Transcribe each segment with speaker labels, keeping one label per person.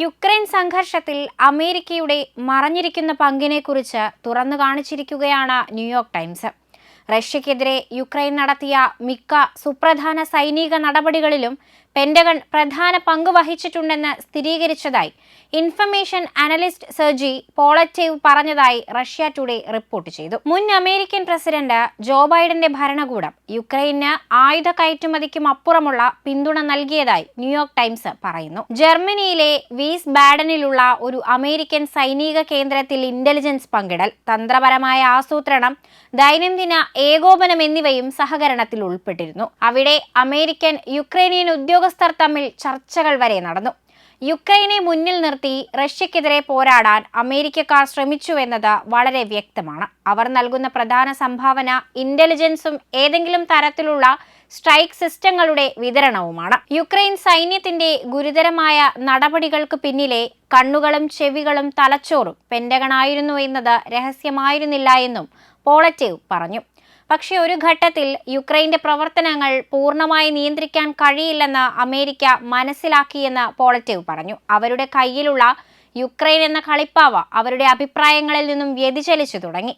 Speaker 1: Ukraine സംഘർഷത്തിൽ അമേരിക്കയുടെ മറഞ്ഞിരിക്കുന്ന പങ്കിനെക്കുറിച്ച് തുറന്നു കാണിച്ചിരിക്കുകയാണ് ന്യൂയോർക്ക് ടൈംസ്. റഷ്യക്കെതിരെ യുക്രൈൻ നടത്തിയ മിക്ക സുപ്രധാന സൈനിക നടപടികളിലും പെന്റഗൺ പ്രധാന പങ്ക് വഹിച്ചിട്ടുണ്ടെന്ന് സ്ഥിരീകരിച്ചതായി. ഇൻഫർമേഷൻ അനലിസ്റ്റ് സെർജി പോളറ്റേവ് പറഞ്ഞതായി റഷ്യ ടുഡേ റിപ്പോർട്ട് ചെയ്തു. മുൻ അമേരിക്കൻ പ്രസിഡന്റ് ജോ ബൈഡന്റെ ഭരണകൂടം യുക്രൈന് ആയുധ കയറ്റുമതിക്കും അപ്പുറമുള്ള പിന്തുണ നൽകിയതായി ന്യൂയോർക്ക് ടൈംസ് പറയുന്നു. ജർമ്മനിയിലെ വീസ് ബാഡനിലുള്ള ഒരു അമേരിക്കൻ സൈനിക കേന്ദ്രത്തിൽ ഇന്റലിജൻസ് പങ്കിടൽ തന്ത്രപരമായ ആസൂത്രണം ദൈനംദിന ഏകോപനം എന്നിവയും സഹകരണത്തിൽ ഉൾപ്പെട്ടിരുന്നു. അവിടെ അമേരിക്കൻ യുക്രൈനിയൻ ഉദ്യോഗസ്ഥർ തമ്മിൽ ചർച്ചകൾ വരെ നടന്നു. യുക്രൈനെ മുന്നിൽ നിർത്തി റഷ്യക്കെതിരെ പോരാടാൻ അമേരിക്കക്കാർ ശ്രമിച്ചുവെന്നത് വളരെ വ്യക്തമാണ്. അവർ നൽകുന്ന പ്രധാന സംഭാവന ഇന്റലിജൻസും ഏതെങ്കിലും തരത്തിലുള്ള സ്ട്രൈക്ക് സിസ്റ്റങ്ങളുടെ വിതരണവുമാണ്. യുക്രൈൻ സൈന്യത്തിന്റെ ഗുരുതരമായ നടപടികൾക്ക് പിന്നിലെ കണ്ണുകളും ചെവികളും തലച്ചോറും പെന്റഗണായിരുന്നു എന്നത് രഹസ്യമായിരുന്നില്ല എന്നും പോളറ്റേവ് പറഞ്ഞു. പക്ഷേ ഒരു ഘട്ടത്തിൽ യുക്രൈന്റെ പ്രവർത്തനങ്ങൾ പൂർണമായി നിയന്ത്രിക്കാൻ കഴിയില്ലെന്ന് അമേരിക്ക മനസ്സിലാക്കിയെന്ന് പോളറ്റീവ് പറഞ്ഞു. അവരുടെ കയ്യിലുള്ള യുക്രൈൻ എന്ന കളിപ്പാവ അവരുടെ അഭിപ്രായങ്ങളിൽ നിന്നും വ്യതിചലിച്ചു തുടങ്ങി.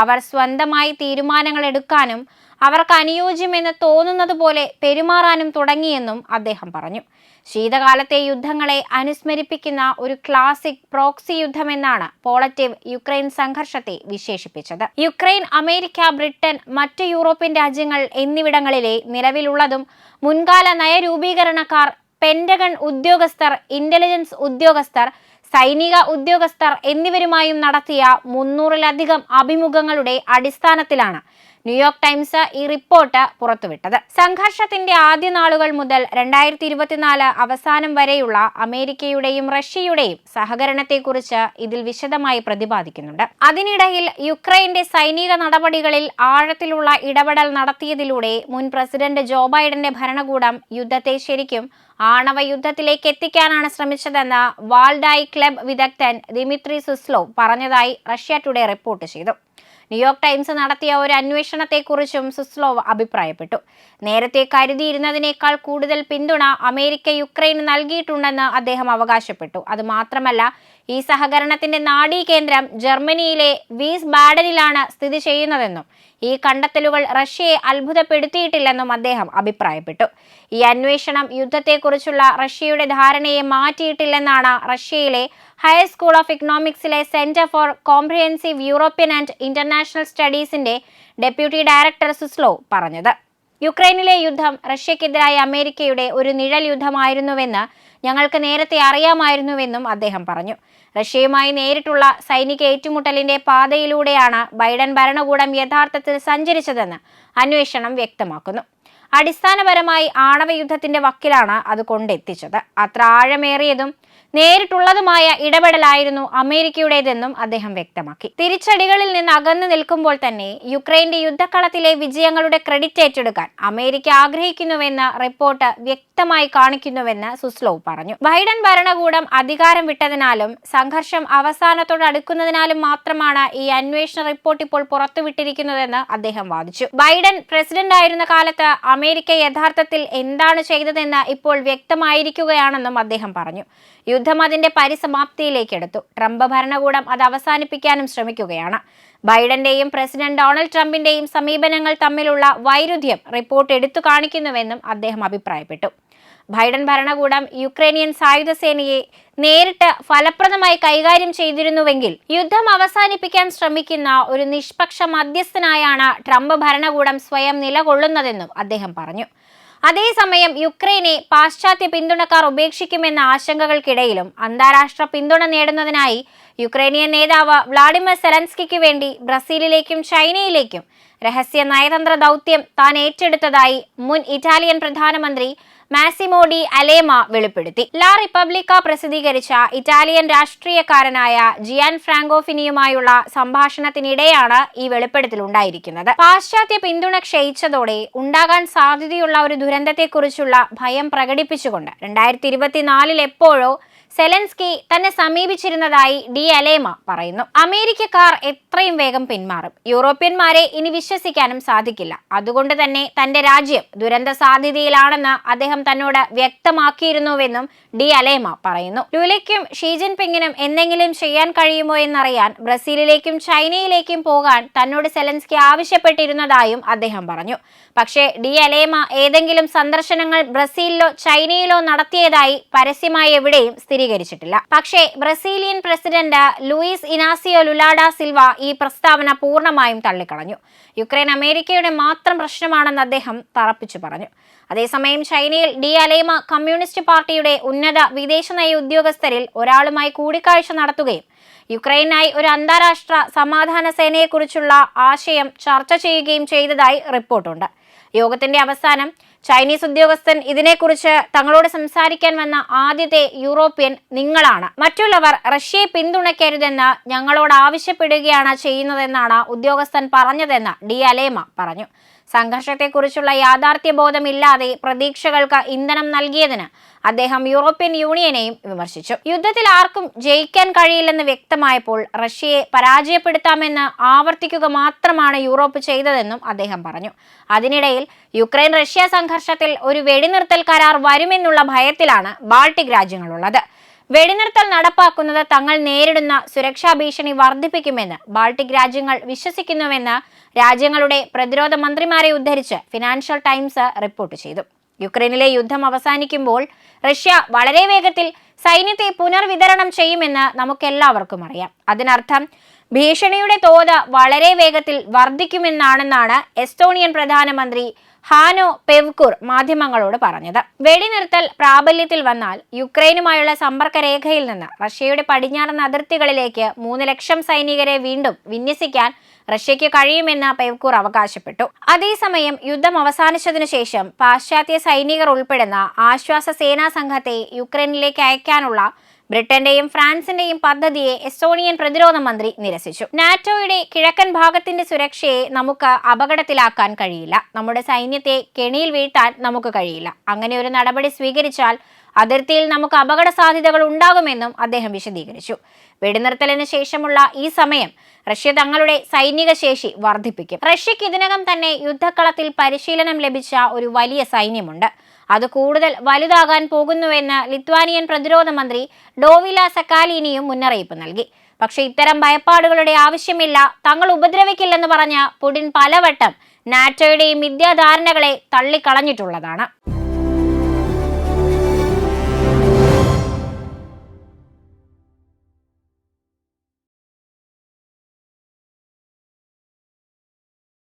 Speaker 1: അവർ സ്വന്തമായി തീരുമാനങ്ങൾ എടുക്കാനും അവർക്ക് അനുയോജ്യമെന്ന് തോന്നുന്നത് പോലെ പെരുമാറാനും തുടങ്ങിയെന്നും അദ്ദേഹം പറഞ്ഞു. ശീതകാലത്തെ യുദ്ധങ്ങളെ അനുസ്മരിപ്പിക്കുന്ന ഒരു ക്ലാസിക് പ്രോക്സി യുദ്ധമെന്നാണ് പോളറ്റീവ് യുക്രൈൻ സംഘർഷത്തെ വിശേഷിപ്പിച്ചത്. യുക്രൈൻ അമേരിക്ക ബ്രിട്ടൻ മറ്റ് യൂറോപ്യൻ രാജ്യങ്ങൾ എന്നിവിടങ്ങളിലെ നിലവിലുള്ളതും മുൻകാല നയരൂപീകരണക്കാർ പെൻഡഗൺ ഉദ്യോഗസ്ഥർ ഇന്റലിജൻസ് ഉദ്യോഗസ്ഥർ സൈനിക ഉദ്യോഗസ്ഥർ എന്നിവരുമായും നടത്തിയ മുന്നൂറിലധികം അഭിമുഖങ്ങളുടെ അടിസ്ഥാനത്തിലാണ് ന്യൂയോർക്ക് ടൈംസ് ഈ റിപ്പോർട്ട് പുറത്തുവിട്ടത്. സംഘർഷത്തിന്റെ ആദ്യ നാളുകൾ മുതൽ രണ്ടായിരത്തി ഇരുപത്തിനാല് അവസാനം വരെയുള്ള അമേരിക്കയുടെയും റഷ്യയുടെയും സഹകരണത്തെക്കുറിച്ച് ഇതിൽ വിശദമായി പ്രതിപാദിക്കുന്നുണ്ട്. അതിനിടയിൽ യുക്രൈന്റെ സൈനിക നടപടികളിൽ ആഴത്തിലുള്ള ഇടപെടൽ നടത്തിയതിലൂടെ മുൻ പ്രസിഡന്റ് ജോ ബൈഡന്റെ ഭരണകൂടം യുദ്ധത്തെ ശരിക്കും ആണവ യുദ്ധത്തിലേക്ക് എത്തിക്കാനാണ് ശ്രമിച്ചതെന്ന് വാൾഡായി ക്ലബ് വിദഗ്ധൻ ദിമിത്രി സുസ്ലോ പറഞ്ഞതായി റഷ്യ ടുഡേ റിപ്പോർട്ട് ചെയ്തു. ന്യൂയോർക്ക് ടൈംസ് നടത്തിയ ഒരു അന്വേഷണത്തെക്കുറിച്ചും സുസ്ലോവ് അഭിപ്രായപ്പെട്ടു. നേരത്തെ കരുതിയിരുന്നതിനേക്കാൾ കൂടുതൽ പിന്തുണ അമേരിക്ക യുക്രൈന് നൽകിയിട്ടുണ്ടെന്ന് അദ്ദേഹം അവകാശപ്പെട്ടു. അത് മാത്രമല്ല ഈ സഹകരണത്തിന്റെ നാഡീകേന്ദ്രം ജർമ്മനിയിലെ വീസ് ബാഡനിലാണ് സ്ഥിതി ചെയ്യുന്നതെന്നും ഈ കണ്ടെത്തലുകൾ റഷ്യയെ അത്ഭുതപ്പെടുത്തിയിട്ടില്ലെന്നും അദ്ദേഹം അഭിപ്രായപ്പെട്ടു. ഈ അന്വേഷണം യുദ്ധത്തെക്കുറിച്ചുള്ള റഷ്യയുടെ ധാരണയെ മാറ്റിയിട്ടില്ലെന്നാണ് റഷ്യയിലെ higher school of ഇക്കണോമിക്സിലെ centre for comprehensive European and international സ്റ്റഡീസിന്റെ deputy director Suslov പറഞ്ഞത്. യുക്രൈനിലെ യുദ്ധം റഷ്യക്കെതിരായ അമേരിക്കയുടെ ഒരു നിഴൽ യുദ്ധമായിരുന്നുവെന്ന് ഞങ്ങൾക്ക് നേരത്തെ അറിയാമായിരുന്നുവെന്നും അദ്ദേഹം പറഞ്ഞു. റഷ്യയുമായി നേരിട്ടുള്ള സൈനിക ഏറ്റുമുട്ടലിന്റെ പാതയിലൂടെയാണ് ബൈഡൻ ഭരണകൂടം യഥാർത്ഥത്തിൽ സഞ്ചരിച്ചതെന്ന് അന്വേഷണം വ്യക്തമാക്കുന്നു. അടിസ്ഥാനപരമായി ആണവ യുദ്ധത്തിന്റെ വക്കിലാണ് അത് കൊണ്ടെത്തിച്ചത്. അത്ര ആഴമേറിയതും നേരിട്ടുള്ളതുമായ ഇടപെടലായിരുന്നു അമേരിക്കയുടേതെന്നും അദ്ദേഹം വ്യക്തമാക്കി. തിരിച്ചടികളിൽ നിന്ന് അകന്നു നിൽക്കുമ്പോൾ തന്നെ യുക്രൈന്റെ യുദ്ധക്കളത്തിലെ വിജയങ്ങളുടെ ക്രെഡിറ്റ് ഏറ്റെടുക്കാൻ അമേരിക്ക ആഗ്രഹിക്കുന്നുവെന്ന റിപ്പോർട്ട് വ്യക്തമായി കാണിക്കുന്നുവെന്ന് സുസ്ലോവ് പറഞ്ഞു. ബൈഡൻ ഭരണകൂടം അധികാരം വിട്ടതിനാലും സംഘർഷം അവസാനത്തോട് അടുക്കുന്നതിനാലും മാത്രമാണ് ഈ അന്വേഷണ റിപ്പോർട്ട് ഇപ്പോൾ പുറത്തുവിട്ടിരിക്കുന്നതെന്ന് അദ്ദേഹം വാദിച്ചു. ബൈഡൻ പ്രസിഡന്റ് ആയിരുന്ന കാലത്ത് അമേരിക്ക യഥാർത്ഥത്തിൽ എന്താണ് ചെയ്തതെന്ന് ഇപ്പോൾ വ്യക്തമായിരിക്കുകയാണെന്നും അദ്ദേഹം പറഞ്ഞു. യുദ്ധം അതിന്റെ പരിസമാപ്തിയിലേക്ക് എടുത്തു. ട്രംപ് ഭരണകൂടം അത് അവസാനിപ്പിക്കാനും ശ്രമിക്കുകയാണ്. ബൈഡന്റെയും പ്രസിഡന്റ് ഡൊണാൾഡ് ട്രംപിന്റെയും സമീപനങ്ങൾ തമ്മിലുള്ള വൈരുദ്ധ്യം റിപ്പോർട്ട് എടുത്തു കാണിക്കുന്നുവെന്നും അദ്ദേഹം അഭിപ്രായപ്പെട്ടു. ബൈഡൻ ഭരണകൂടം യുക്രൈനിയൻ സായുധ സേനയെ നേരിട്ട് ഫലപ്രദമായി കൈകാര്യം ചെയ്തിരുന്നുവെങ്കിൽ യുദ്ധം അവസാനിപ്പിക്കാൻ ശ്രമിക്കുന്ന ഒരു നിഷ്പക്ഷ മധ്യസ്ഥനായാണ് ട്രംപ് ഭരണകൂടം സ്വയം നിലകൊള്ളുന്നതെന്നും അദ്ദേഹം പറഞ്ഞു. അതേസമയം യുക്രൈനെ പാശ്ചാത്യ പിന്തുണക്കാർ ഉപേക്ഷിക്കുമെന്ന ആശങ്കകൾക്കിടയിലും അന്താരാഷ്ട്ര പിന്തുണ നേടുന്നതിനായി യുക്രൈനിയൻ നേതാവ് വ്ളാഡിമിർ സെലൻസ്കിക്ക് വേണ്ടി ബ്രസീലിലേക്കും ചൈനയിലേക്കും രഹസ്യ നയതന്ത്ര ദൗത്യം താൻ ഏറ്റെടുത്തതായി മുൻ ഇറ്റാലിയൻ പ്രധാനമന്ത്രി മാസിമോഡി അലേമ വെളിപ്പെടുത്തി. ലാ റിപ്പബ്ലിക്ക പ്രസിദ്ധീകരിച്ച ഇറ്റാലിയൻ രാഷ്ട്രീയക്കാരനായ ജിയാൻ ഫ്രാങ്കോഫിനിയുമായുള്ള സംഭാഷണത്തിനിടെയാണ് ഈ വെളിപ്പെടുത്തൽ ഉണ്ടായിരിക്കുന്നത് പാശ്ചാത്യ പിന്തുണ ക്ഷയിച്ചതോടെ ഉണ്ടാകാൻ സാധ്യതയുള്ള ഒരു ദുരന്തത്തെക്കുറിച്ചുള്ള ഭയം പ്രകടിപ്പിച്ചുകൊണ്ട് രണ്ടായിരത്തി ഇരുപത്തിനാലിൽ എപ്പോഴോ സെലൻസ്കി തന്നെ സമീപിച്ചിരുന്നതായി ഡി അലേമ പറയുന്നു. അമേരിക്കക്കാർ എത്രയും വേഗം പിന്മാറും. യൂറോപ്യന്മാരെ ഇനി വിശ്വസിക്കാനും സാധിക്കില്ല. അതുകൊണ്ട് തന്നെ തന്റെ രാജ്യം ദുരന്ത സാധ്യതയിലാണെന്ന് അദ്ദേഹം തന്നോട് വ്യക്തമാക്കിയിരുന്നുവെന്നും ഡി അലേമ പറയുന്നു. ലുലയ്ക്കും ഷീജിൻ പിങ്ങിനും എന്തെങ്കിലും ചെയ്യാൻ കഴിയുമോ എന്നറിയാൻ ബ്രസീലിലേക്കും ചൈനയിലേക്കും പോകാൻ തന്നോട് സെലൻസ്കി ആവശ്യപ്പെട്ടിരുന്നതായും അദ്ദേഹം പറഞ്ഞു. പക്ഷേ ഡി അലേമ ഏതെങ്കിലും സന്ദർശനങ്ങൾ ബ്രസീലിലോ ചൈനയിലോ നടത്തിയതായി പരസ്യമായി എവിടെയും സ്ഥിരീകരിച്ചിട്ടില്ല. പക്ഷേ Brazilian president Luiz Inacio Lula da Silva ഈ പ്രസ്താവന പൂർണമായും തള്ളിക്കളഞ്ഞു. യുക്രൈൻ അമേരിക്കയുടെ മാത്രം പ്രശ്നമാണെന്ന് അദ്ദേഹം തറപ്പിച്ചു പറഞ്ഞു. അതേസമയം ചൈനയിൽ ഡി അലേമ കമ്മ്യൂണിസ്റ്റ് പാർട്ടിയുടെ ഉന്നത വിദേശനയ ഉദ്യോഗസ്ഥരിൽ ഒരാളുമായി കൂടിക്കാഴ്ച നടത്തുകയും യുക്രൈനായി ഒരു അന്താരാഷ്ട്ര സമാധാന സേനയെക്കുറിച്ചുള്ള ആശയം ചർച്ച ചെയ്യുകയും ചെയ്തതായി റിപ്പോർട്ടുണ്ട്. യോഗത്തിന്റെ അവസാനം ചൈനീസ് ഉദ്യോഗസ്ഥൻ ഇതിനെക്കുറിച്ച് തങ്ങളോട് സംസാരിക്കാൻ വന്ന ആദ്യത്തെ യൂറോപ്യൻ നിങ്ങളാണ്. മറ്റുള്ളവർ റഷ്യയെ പിന്തുണയ്ക്കരുതെന്ന് ഞങ്ങളോട് ആവശ്യപ്പെടുകയാണ് ചെയ്യുന്നതെന്നാണ് ഉദ്യോഗസ്ഥൻ പറഞ്ഞതെന്ന് ഡി അലേമ പറഞ്ഞു. സംഘർഷത്തെക്കുറിച്ചുള്ള യാഥാർത്ഥ്യബോധമില്ലാതെ പ്രതീക്ഷകൾക്ക് ഇന്ധനം നൽകിയതിന് അദ്ദേഹം യൂറോപ്യൻ യൂണിയനെയും വിമർശിച്ചു. യുദ്ധത്തിൽ ആർക്കും ജയിക്കാൻ കഴിയില്ലെന്ന് വ്യക്തമായപ്പോൾ റഷ്യയെ പരാജയപ്പെടുത്താമെന്ന് ആവർത്തിക്കുക മാത്രമാണ് യൂറോപ്പ് ചെയ്തതെന്നും അദ്ദേഹം പറഞ്ഞു. അതിനിടയിൽ യുക്രൈൻ റഷ്യ സംഘർഷത്തിൽ ഒരു വെടിനിർത്തൽ കരാർ വരുമെന്നുള്ള ഭയത്തിലാണ് ബാൾട്ടിക് രാജ്യങ്ങളുള്ളത്. വെടിനിർത്തൽ നടപ്പാക്കുന്നത് തങ്ങൾ നേരിടുന്ന സുരക്ഷാ ഭീഷണി വർദ്ധിപ്പിക്കുമെന്ന് ബാൾട്ടിക് രാജ്യങ്ങൾ വിശ്വസിക്കുന്നുവെന്ന് രാജ്യങ്ങളുടെ പ്രതിരോധ മന്ത്രിമാരെ ഉദ്ധരിച്ച് ഫിനാൻഷ്യൽ ടൈംസ് റിപ്പോർട്ട് ചെയ്തു. യുക്രൈനിലെ യുദ്ധം അവസാനിക്കുമ്പോൾ റഷ്യ വളരെ വേഗത്തിൽ സൈന്യത്തെ പുനർവിതരണം ചെയ്യുമെന്ന് നമുക്കെല്ലാവർക്കും അറിയാം. അതിനർത്ഥം ഭീഷണിയുടെ തോത് വളരെ വേഗത്തിൽ വർദ്ധിക്കുമെന്നാണെന്നാണ് എസ്റ്റോണിയൻ പ്രധാനമന്ത്രി ഹാനോ പെവ്കുർ മാധ്യമങ്ങളോട് പറഞ്ഞത്. വെടിനിർത്തൽ പ്രാബല്യത്തിൽ വന്നാൽ യുക്രൈനുമായുള്ള സമ്പർക്ക രേഖയിൽ നിന്ന് റഷ്യയുടെ പടിഞ്ഞാറൻ അതിർത്തികളിലേക്ക് മൂന്ന് ലക്ഷം സൈനികരെ വീണ്ടും വിന്യസിക്കാൻ റഷ്യയ്ക്ക് കഴിയുമെന്ന് പെവ്കൂർ അവകാശപ്പെട്ടു. അതേസമയം യുദ്ധം അവസാനിച്ചതിനു ശേഷം പാശ്ചാത്യ സൈനികർ ഉൾപ്പെടുന്ന ആശ്വാസ സേനാ സംഘത്തെ യുക്രൈനിലേക്ക് അയക്കാനുള്ള ബ്രിട്ടന്റെയും ഫ്രാൻസിന്റെയും പദ്ധതിയെ എസ്റ്റോണിയൻ പ്രതിരോധ മന്ത്രി നിരസിച്ചു. നാറ്റോയുടെ കിഴക്കൻ ഭാഗത്തിന്റെ സുരക്ഷയെ നമുക്ക് അപകടത്തിലാക്കാൻ കഴിയില്ല. നമ്മുടെ സൈന്യത്തെ കെണിയിൽ വീഴ്ത്താൻ നമുക്ക് കഴിയില്ല. അങ്ങനെ ഒരു നടപടി സ്വീകരിച്ചാൽ അതിർത്തിയിൽ നമുക്ക് അപകട സാധ്യതകൾ ഉണ്ടാകുമെന്നും അദ്ദേഹം വിശദീകരിച്ചു. വെടിനിർത്തലിന് ശേഷമുള്ള ഈ സമയം റഷ്യ തങ്ങളുടെ സൈനിക ശേഷി വർദ്ധിപ്പിക്കും. റഷ്യക്ക് ഇതിനകം തന്നെ യുദ്ധക്കളത്തിൽ പരിശീലനം ലഭിച്ച ഒരു വലിയ സൈന്യമുണ്ട്. അത് കൂടുതൽ വലുതാകാൻ പോകുന്നുവെന്ന് ലിത്വാനിയൻ പ്രതിരോധ മന്ത്രി ഡോവില സക്കാലിനിയും മുന്നറിയിപ്പ് നൽകി. പക്ഷേ ഇത്തരം ഭയപ്പാടുകളുടെ ആവശ്യമില്ല തങ്ങൾ ഉപദ്രവിക്കില്ലെന്ന് പറഞ്ഞ പുടിൻ പലവട്ടം നാറ്റോയുടെയും മിഥ്യാധാരണകളെ തള്ളിക്കളഞ്ഞിട്ടുള്ളതാണ്.